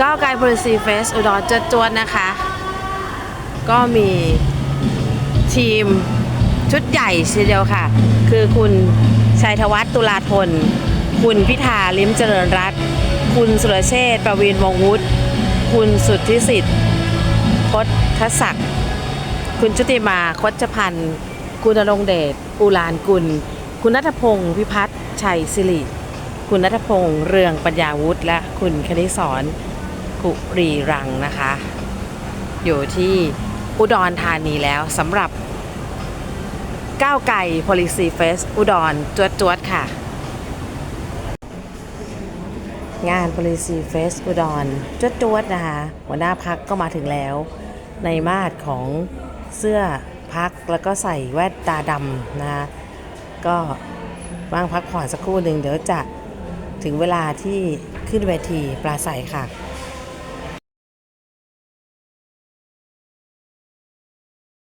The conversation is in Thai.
ก้าวไกล policy face อุดรจจวนนะคะ ก็มีทีมชุดใหญ่ทีเดียวค่ะ คือคุณชัยธวัฒน์ตุลาธน คุณพิธาลิ้มเจริญรัตคุณสุรเชษฐ์ประวีนวงวุฒิคุณสุทธิสิทธิ์พจทศักดิ์คุณชุติมาคดชพันธ์ คุณณรงเดชปูลานกุล คุณนัทพงศ์พิพัฒน์ชัยสิริ คุณนัทพงศ์เรืองปัญญาวุฒิและคุณคณิศร กุรีรังนะคะ อยู่ที่อุดรธานีแล้วสำหรับก้าวไก่ policy face อุดรจวดจวดๆค่ะ งาน policy face อุดรจวดจวดๆนะคะ หัวหน้าพักก็มาถึงแล้ว ในมาดของเสื้อพักแล้วก็ใส่แว่นตาดำนะคะก็ว่างพักผ่อนสักครู่หนึ่งเดี๋ยวจะถึงเวลาที่ขึ้นเวทีปราศัยค่ะ